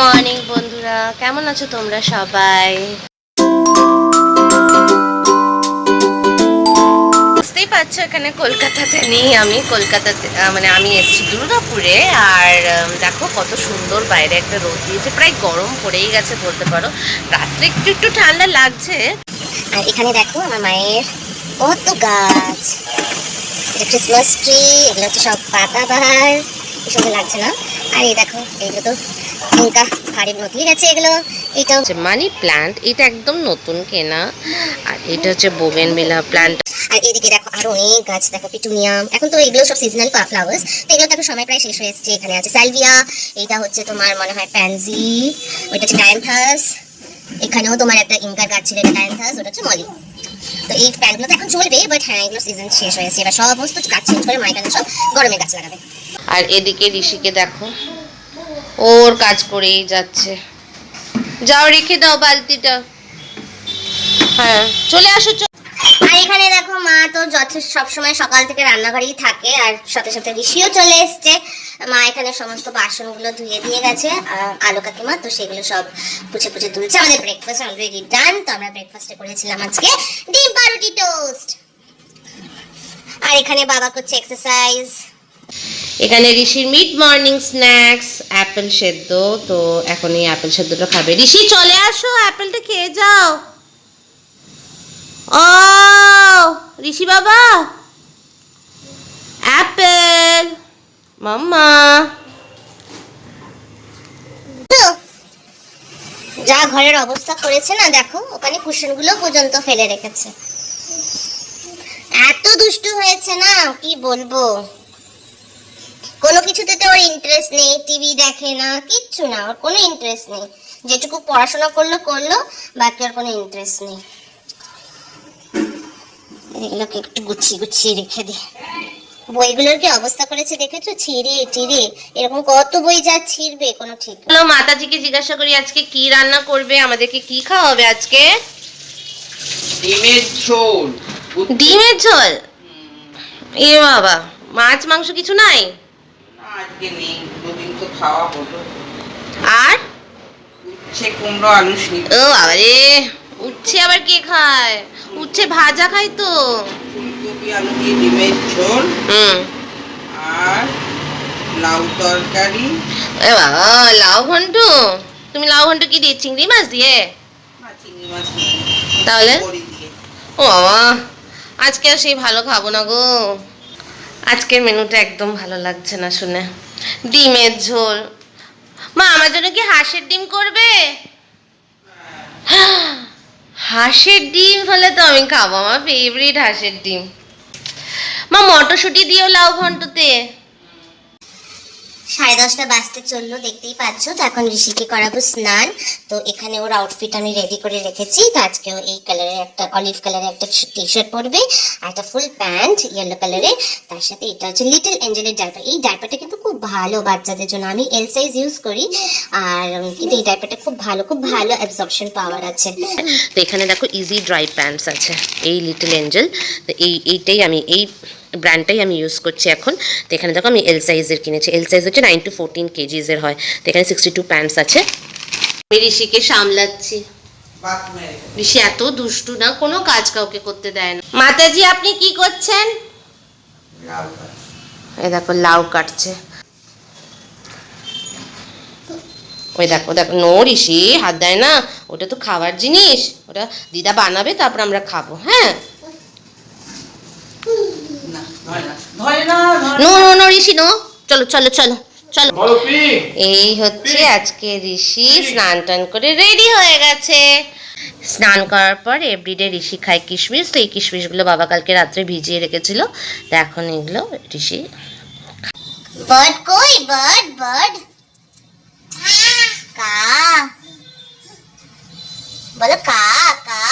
Morning বন্ধুরা, কেমন আছো তোমরা সবাই? বুঝতেই পারছ, এখানে কলকাতাতে নেই, আমি কলকাতাতে মানে আমি এসেছি দুর্গাপুরে, আর দেখো কত সুন্দর বাইরে একটা রোদ দিয়েছে, প্রায় গরম পড়েই গেছে বলতে পারো। রাত্রে একটু একটু ঠান্ডা লাগছে। আর এখানে দেখো আমার মায়ের কত গাছ। এটা ক্রিসমাস ট্রি এগুলো হচ্ছে সব পাতাবাহার সুন্দর লাগছে না? আর এই দেখো এগুলো তো ইনকা ভারী নদী গেছে এগুলো এটাও। হচ্ছে মানি প্ল্যান্ট এটা একদম নতুন কেনা। আর এটা হচ্ছে বোগেন মিলা প্ল্যান্ট আর এদিকে দেখো আরও অনেক গাছ দেখো পিটুনিয়াম। এখন তো এগুলো সব সিজনাল ফ্লাওয়ার্স তো এগুলো দেখো সময় প্রায় শেষ হয়ে এসছে এখানে আছে সালভিয়া এটা হচ্ছে তোমার মনে হয় প্যানজি ওইটা হচ্ছে ডায়ান্থাস এখানেও তোমার একটা ইনকার গাছ ছিল এটা ডায়ান্থাস ওটা হচ্ছে মলি তো এই প্যান্টগুলো তো এখন চলবে বাট হ্যাঁ এগুলো সিজন শেষ হয়েছে এবার সমস্ত গাছ চেঞ্জ করে মাইকানে সব গরমের গাছ লাগাবে। আর এদিকে ঋষিকে দেখো ওর কাজ করেই যাচ্ছে। যাও, রেখে দাও বালতিটা। হ্যাঁ চলে আসো আর এখানে দেখো মা তো যথেষ্ট সবসময় সকাল থেকে রান্নাঘরেই থাকে, আর সাথে সাথে ঋষিও চলে এসছে। মা এখানে সমস্ত বাসনগুলো ধুয়ে দিয়ে গেছে আলো কাকিমা তো সেগুলো সব পুছে পুছে তুলছে। আমাদের ব্রেকফাস্ট অলরেডি ডান তো আমরা ব্রেকফাস্টে করেছিলাম আজকে ডিম পাউরুটি টোস্ট আর এখানে বাবা করছে এক্সারসাইজ এখানে ঋষির মিড মর্নিং স্ন্যাক্স অ্যাপেল সেদ্ধ, তো এখন এই অ্যাপেল সেদ্ধটা খাবে। ঋষি, চলে আসো অ্যাপেলটা খেয়ে যাও। ও, ঋষি বাবা। অ্যাপেল মাম্মা। যা ঘরের অবস্থা করেছে না, দেখো, ওখানে কুশনগুলো পর্যন্ত ফেলে রেখেছে। এত দুষ্টু হয়েছে না, কি বলব? কোনো কিছুতে তো ওর ইন্টারেস্ট নেই টিভি দেখে না কিচ্ছু না ওর কোনো ইন্টারেস্ট নেই। যেটুকু পড়াশোনা করল করল বাকি ওর কোনো ইন্টারেস্ট নেই। এগুলোকে একটু গুছিয়ে গুছিয়ে রেখে দিই বইগুলোর কি অবস্থা করেছে দেখেছ? ছিঁড়ে টিড়ে এরকম কত বই যা ছিঁড়বে কোনো ঠিক। হ্যালো মাতাজিকে জিজ্ঞাসা করি আজকে কি রান্না করবে? আমাদেরকে কি খাওয়াবে আজকে? ডিমের ঝোল ডিমের ঝোল? এ বাবা মাছ মাংস কিছু নাই? আজকে নেই দুদিন তো খাওয়া হলো। আর? উচ্ছে কুমড়ো আলু ও উচ্ছে আবার কে খায়? উচ্ছে ভাজা খায় তো। ফুলকপি আলু দিয়ে ডিমের ঝোল। হুম। আর লাউ তরকারি। এ বাবা লাউ ঘন্ট? তুমি লাউ ঘন্ট কি দিয়ে? চিংড়ি মাছ দিয়ে? চিংড়ি মাছ তাহলে? ও বাবা আজকে আর সেই ভালো খাব না গো। আজকের মেনুটা একদম ভালো লাগছে না শুনে। ডিমের ঝোল। মা, আমার জন্য কি হাঁসের ডিম করবে? হাঁসের ডিম হলে তো আমি খাব, আমার ফেভারিট হাঁসের ডিম। মা, মটরশুঁটি দিও লাউ ঘন্টতে। সাড়ে দশটা বাজতে চলল, দেখতেই পাচ্ছ? তো এখন ঋষিকে করাবো স্নান। তো এখানে ওর আউটফিট আমি রেডি করে রেখেছি। তো আজকে ও এই কালারের একটা অলিভ কালারের একটা টি শার্ট পরবে আর একটা ফুল প্যান্ট ইয়েলো কালারের তার সাথে এটা হচ্ছে লিটল এঞ্জেলের ডাইপার এই ডাইপারটা কিন্তু খুব ভালো বাচ্চাদের জন্য। আমি এল সাইজ ইউজ করি। আর কিন্তু এই ডাইপারটা খুব ভালো খুব ভালো অ্যাবজর্পশন পাওয়ার আছে। তো এখানে দেখো ইজি ড্রাই প্যান্টস আছে, এই লিটল এঞ্জেল তো এই, এইটাই আমি, এই ব্র্যান্ডটাই আমি ইউজ করছি এখন। তো এখানে দেখো আমি এল সাইজের কিনেছি। এল সাইজ হচ্ছে নাইন টু ফোরটিন কেজিসের হয়। তো এখানে সিক্সটি টু প্যান্টস আছে। আমি ঋষিকে সামলাচ্ছি। ঋষি এত দুষ্টু না কোনো কাজ কাউকে করতে দেয় না। মাতাজি আপনি কি করছেন? এই দেখো লাউ কাটছে। ওই দেখো দেখো নো ঋষি হাত দেয় না। ওটা তো খাবার জিনিস। ওটা দিদা বানাবে তারপর আমরা খাব হ্যাঁ? No no no Rishi no. চলো চলো চলো। চলো। এই হচ্ছে আজকে ঋষি স্নান টান করে রেডি হয়ে গেছে। স্নান করার পর এভরিডে ঋষি খায় কিশমিশ তো এই কিশমিশগুলো বাবা কালকে রাত্রে ভিজিয়ে রেখেছিল। তো এখন এগুলো ঋষি বার্ড কই? বার্ড বার্ড কা। বলো কা কা।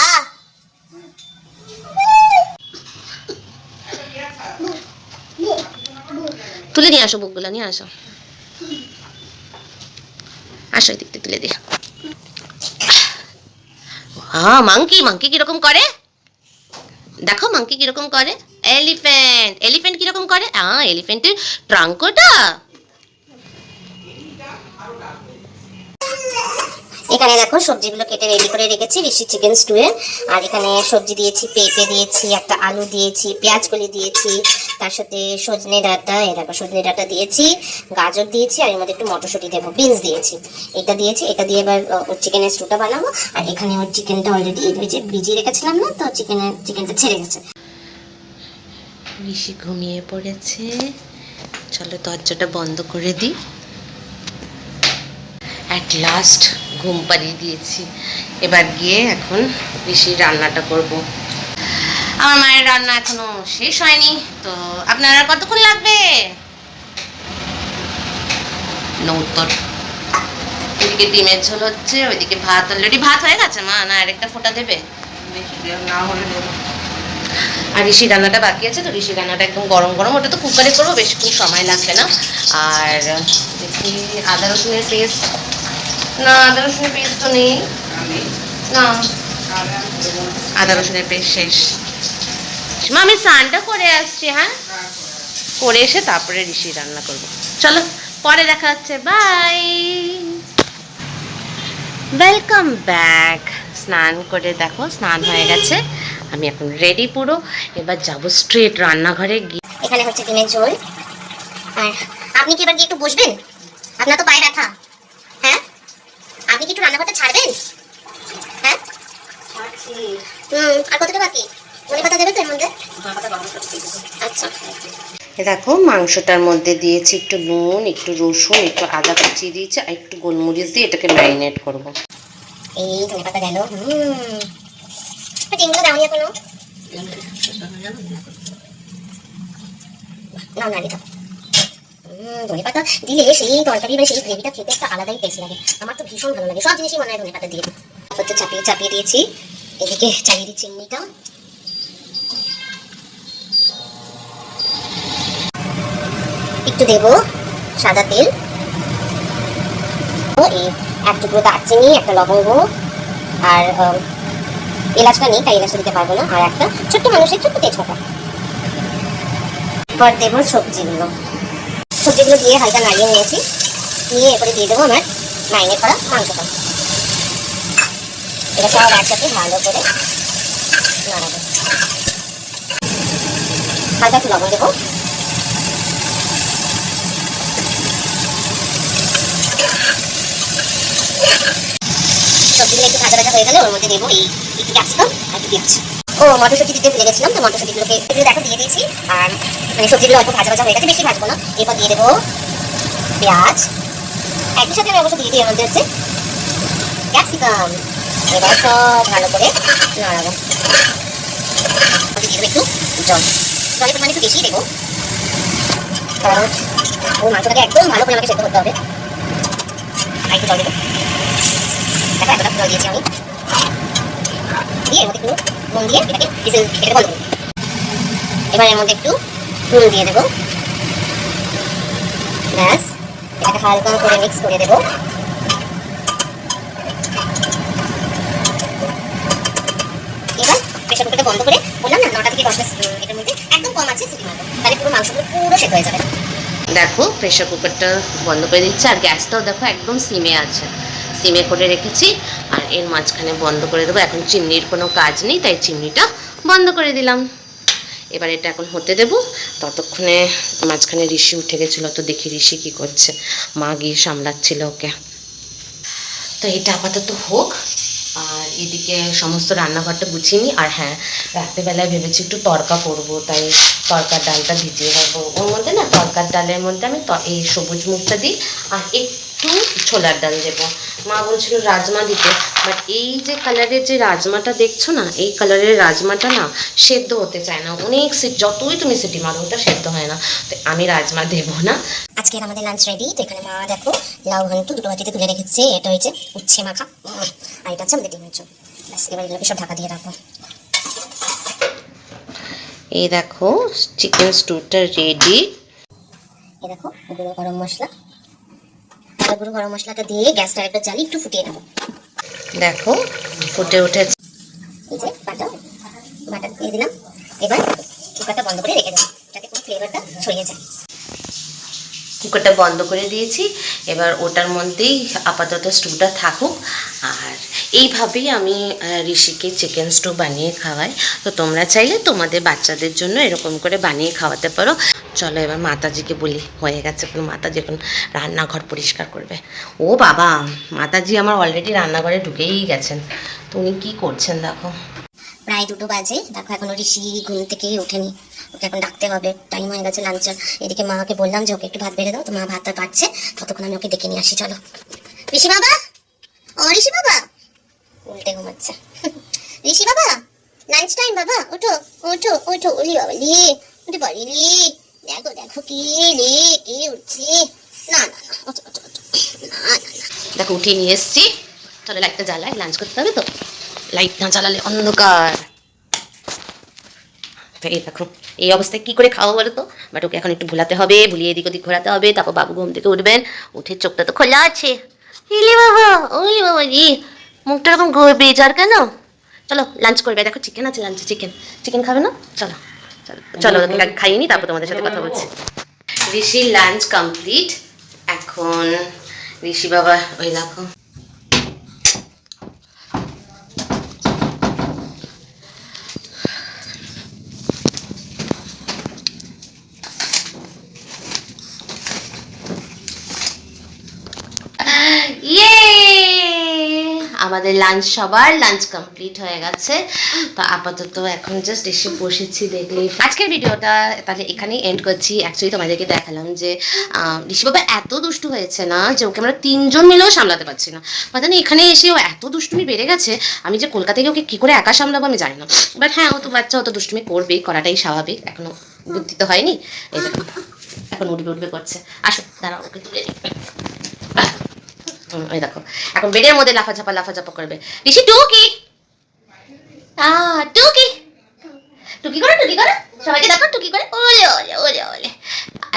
তুলে নিয়ে আসো বুকগুলো নিয়ে আসো। আসো থেকে তুলে দিই। হ্যাঁ মাংকি মাংকি কীরকম করে? দেখো মাংকি কীরকম করে? এলিফ্যান্ট এলিফ্যান্ট কীরকম করে? হ্যাঁ এলিফ্যান্টের ট্রাঙ্কটা এখানে দেখো সবজিগুলো কেটে রেডি করে রেখেছি ঋষি চিকেন স্টুয়ে আর এখানে সবজি দিয়েছি, পেঁপে দিয়েছি, একটা আলু দিয়েছি, পেঁয়াজ কলি দিয়েছি, তার সাথে সজনে ডাঁটা এ দেখো সজনে ডাঁটা দিয়েছি, গাজর দিয়েছি, আর এর মধ্যে একটু মটরশুঁটি দেবো, বিনস দিয়েছি। এটা দিয়েছি, এটা দিয়ে এবার চিকেনের স্টুটা বানাবো। আর এখানে ওর চিকেনটা অলরেডি যে ভিজিয়ে রেখেছিলাম না, তো চিকেনের চিকেনটা ছেড়ে গেছে। ঋষি ঘুমিয়ে পড়েছে। চলো দরজাটা বন্ধ করে দিই। অ্যাট লাস্ট ঘুম পাড়িয়ে দিয়েছি। এবার গিয়ে এখন ঋষির রান্নাটা করব। আমার মায়ের রান্না এখনও শেষ হয়নি তো আপনারা কতক্ষণ লাগবে? উত্তর। এদিকে ডিমের ঝোল হচ্ছে ওইদিকে ভাত অলরেডি ভাত হয়ে গেছে মা? না আরেকটা ফোঁটা দেবে? বেশি না হলে দেবো। আর ঋষি রান্নাটা বাকি আছে তো ঋষি রান্নাটা একদম গরম গরম ওটা তো কুকারে করব বেশিক্ষণ সময় লাগবে না। আর দেখি আদা রসুনের পেস্ট না আদা রসুনের পেস্ট তো নেই। আমি না। আদা রসুনের পেস্ট শেষ। মা আমি স্নানটা করে আসছি হ্যাঁ? করে এসে তারপরে ঋষি রান্না করব। চলো পরে দেখা হচ্ছে। বাই। ওয়েলকাম ব্যাক স্নান করে দেখো স্নান হয়ে গেছে। আমি এখন রেডি পুরো। এবার যাব স্ট্রেট রান্নাঘরে গিয়ে। এখানে হচ্ছে ডিমের ঝোল। আর আপনি কি এবার গিয়ে একটু বসবেন? আপনার তো পায়ে ব্যথা। আপনি কি একটু রান্নাঘরটা ছাড়বেন? হ্যাঁ? হুম আর কতটা বাকি? মনে কথা দেবে তো এর মধ্যে? আচ্ছা। দেখো মাংসটার মধ্যে দিয়েছি একটু নুন একটু রসুন একটু আদা কুচিয়ে দিয়েছি আর একটু গোলমরিচ দিয়ে এটাকে ম্যারিনেট করব। এই ধনে পাতা গেল হুম। ডিমগুলো দাওনি এখনও? নাও না দিতাম পাতা দিলে সেই তরকারি বা সেই গ্রেভিটা খেতে একটা আলাদাই টেস্ট লাগে। আমার তো ভীষণ ভালো লাগে। সব জিনিসই মনে হয় ধনে পাতা দিয়ে। তো চাপিয়ে চাপিয়ে দিয়েছি। এদিকে দিচ্ছি চিংড়িটা। একটু দেবো সাদা তেল। এক টুকরো দারচিনি, একটা লবঙ্গ, আর এলাচটা নেই, তাই এলাচটা দিতে পারব না। আর একটা ছোট্ট মানুষের ছোট্ট তেজপাতা। এরপর দেবো সবজিগুলো। সবজিগুলো দিয়ে হালকা নাড়িয়ে নিয়েছি। নিয়ে এরপরে দিয়ে দেবো আমার মাইনে করা মাংসটা। এটা সব একসাথে ভালো করে নাড়াবো। হালকা একটু লবণ দেবো। সবজিগুলো একটু ভাজা ভাজা হয়ে গেলে ওর মধ্যে দেবো এই একটু ক্যাপসিকাম আর একটু পেঁয়াজ। ও, মটরশুঁটি দিতে ভুলে গেছিলাম তো মটরশুঁটিগুলোকে এগুলো দেখো, দিয়ে দিয়েছি। আর মানে সবজিগুলো অল্প ভাজা ভাজা হয়ে গেছে, বেশি ভাজবো না। এরপর দিয়ে দেবো পেঁয়াজ। একই সাথে আমি অবশ্য দিয়ে দিই মধ্যে হচ্ছে ক্যাপসিকাম এবার সব ভালো করে নাড়াবো। দিয়ে দেবো একটু জল। জলের পরিমাণ একটু বেশি দেবো। কারণ ওই মাংসটাকে একদম ভালো করে আমাকে সেদ্ধ করতে হবে। আর একটু জল দেবো। দেখো, এতটা জল দিয়েছি আমি। দিয়ে এর মধ্যে একটু নুন দিয়ে এটাকে বিসেল এটাকে বন্ধ করব। এবার এর মধ্যে একটু নুন দিয়ে দেবো। ব্যাস, এটাকে হালকা করে মিক্স করে দেবো। এবার প্রেশার কুকারটা বন্ধ করে বললাম না, নটা থেকে দশটা এটার মধ্যে একদম কম আছে, সিটি মারবো। তাহলে পুরো মাংসগুলো পুরো সেদ্ধ হয়ে যাবে। দেখো, প্রেশার কুকারটা বন্ধ করে দিচ্ছে, আর গ্যাসটাও দেখো একদম সিমে আছে। সিমে করে রেখেছি আর এর মাঝখানে বন্ধ করে দেবো। এখন চিমনির কোনো কাজ নেই, তাই চিমনিটা বন্ধ করে দিলাম। এবার এটা এখন হতে দেব। ততক্ষণে মাঝখানে ঋষি উঠে গেছিল, তো দেখি ঋষি কী করছে। মা গিয়ে সামলাচ্ছিল ওকে। তো এটা আপাতত হোক। আর এদিকে সমস্ত রান্নাঘরটা গুছিয়ে নিই আর হ্যাঁ রাত্রেবেলায় ভেবেছি একটু তরকা করব, তাই তরকার ডালটা ভিজিয়ে রাখব। ওর মধ্যে না, তরকার ডালের মধ্যে আমি এই সবুজ মুখটা দিই। আর একটু ছোলার ডাল দেবো। মা বলছিল রাজমা দিতে। বাট এই যে কালারের যে রাজমাটা দেখছ না এই কালারের রাজমাটা না সেদ্ধ হতে চায় না। অনেক সিট যতই তুমি সিটি মারো ওটা সেদ্ধ হয় না। তো আমি রাজমা দেবো না। আজকের আমাদের লাঞ্চ রেডি তো এখানে মা দেখো লাউ ঘন্টু দুটো বাটিতে তুলে রেখেছে। এটা হয়েছে উচ্ছে মাখা। আর এটা হচ্ছে আমাদের ডিমের চোখ ব্যাস এবার এগুলোকে সব ঢাকা দিয়ে রাখব। এই দেখো চিকেন স্টুটা রেডি এই দেখো গরম মশলা। আর গুঁড়ো গরম মশলাটা দিয়ে গ্যাসটা একবার জ্বালিয়ে একটু ফুটিয়ে নেব। দেখো ফুটে উঠেছে। এই যে বাটা বাটা দিয়ে দিলাম। এবার কুকারটা বন্ধ করে রেখে দেবো। যাতে পুরো ফ্লেভারটা ছড়িয়ে যায়। কুকারটা বন্ধ করে দিয়েছি। এবার ওটার মধ্যেই আপাতত স্টুটা থাকুক। আর এইভাবেই আমি ঋষিকে চিকেন স্টু বানিয়ে খাওয়াই। তো তোমরা চাইলে তোমাদের বাচ্চাদের জন্য এরকম করে বানিয়ে খাওয়াতে পারো। চলো এবার মাতাজিকে বলি, হয়ে গেছে এখন মাতাজি এখন রান্নাঘর পরিষ্কার করবে। ও বাবা, মাতাজি আমার অলরেডি রান্নাঘরে ঢুকেই গেছেন। তো উনি কী করছেন দেখো। প্রায় দুটো বাজে, দেখো এখনও ঋষি ঘুম থেকে ওঠেনি। ওকে এখন ডাকতে হবে টাইম হয়ে গেছে লাঞ্চের এদিকে মাকে বললাম যে ওকে একটু ভাত বেড়ে দাও, তো মা ভাত ভাতটা পাচ্ছে। ততক্ষণ আমি ওকে দেখে নিয়ে আসি, চলো। ঋষি বাবা? ও ঋষি বাবা? উল্টে ঘুমাচ্ছে। ঋষি বাবা? লাঞ্চ টাইম বাবা, ওঠো ওঠো ওঠো। ওলি বাবা লি উঠে পারি লি দেখো দেখো কি লে কে উঠছে। না না না না না দেখো, উঠিয়ে নিয়ে এসছি। চলো লাইটটা জ্বালাই লাঞ্চ করতে হবে তো? লাইট না জ্বালালে অন্ধকার। এই দেখো, এই অবস্থায় কি করে খাওয়া বলো তো? বাট ওকে এখন একটু ভুলাতে হবে, ভুলিয়ে এদিক ওদিক ঘোরাতে হবে, তারপর বাবু ঘুম থেকে উঠবেন। উঠে চোখটা তো খোলা আছে। ইলি বাবা ওলি বাবা জি মুখটা এরকম বেজার কেন? চলো লাঞ্চ করবে। দেখো চিকেন আছে লাঞ্চে চিকেন চিকেন খাবে না? চলো। চলো খাইনি ওকে খাইয়ে নি তারপর তোমাদের সাথে কথা বলছি। ঋষির লাঞ্চ কমপ্লিট। এখন ঋষি বাবা ওই দেখো। আমাদের লাঞ্চ সবার লাঞ্চ কমপ্লিট হয়ে গেছে। তো আপাতত এখন জাস্ট এসে বসেছি দেখলে। আজকের ভিডিওটা তাহলে এখানেই এন্ড করছি। অ্যাকচুয়ালি তোমাদেরকে দেখালাম যে আহ, ঋষি বাবা এত দুষ্টু হয়েছে না যে ওকে আমরা তিনজন মিলেও সামলাতে পারছি না। মানে না এখানে এসে ও এত দুষ্টুমি বেড়ে গেছে আমি যে কলকাতায় গিয়ে ওকে কী করে একা সামলাবো আমি জানি না। বাট হ্যাঁ ও তো বাচ্চা অত দুষ্টুমি করবেই করাটাই স্বাভাবিক। এখনও বুদ্ধি তো হয়নি। এই এখন উঠবে উঠবে করছে। আসো দাঁড়াও ওকে তুলে ওই দেখো। এখন বেডের মধ্যে লাফাঝাপা করবে। ঋষি, টুকি! টুকি! টুকি করে টুকি করে। সবাইকে দেখো, টুকি করে। ওলে ওলে ওলে ওলে।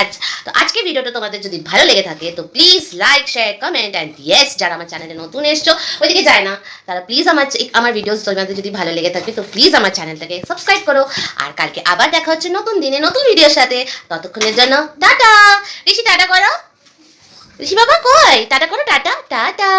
আচ্ছা তো আজকে ভিডিওটা তোমাদের যদি ভালো লেগে থাকে, তো please like share comment and yes যারা আমার চ্যানেলে নতুন এসছো, ওইদিকে যায় না। তারা প্লিজ আমার আমার ভিডিওস তোমাদের যদি ভালো লেগে থাকে, তো প্লিজ আমার চ্যানেলটাকে সাবস্ক্রাইব করো। আর কালকে আবার দেখা হচ্ছে নতুন দিনে, নতুন ভিডিওর সাথে। ততক্ষণের জন্য, টাটা! ঋষি, টাটা করো। ঋষি বাবা কই? টাটা করো টাটা টাটা।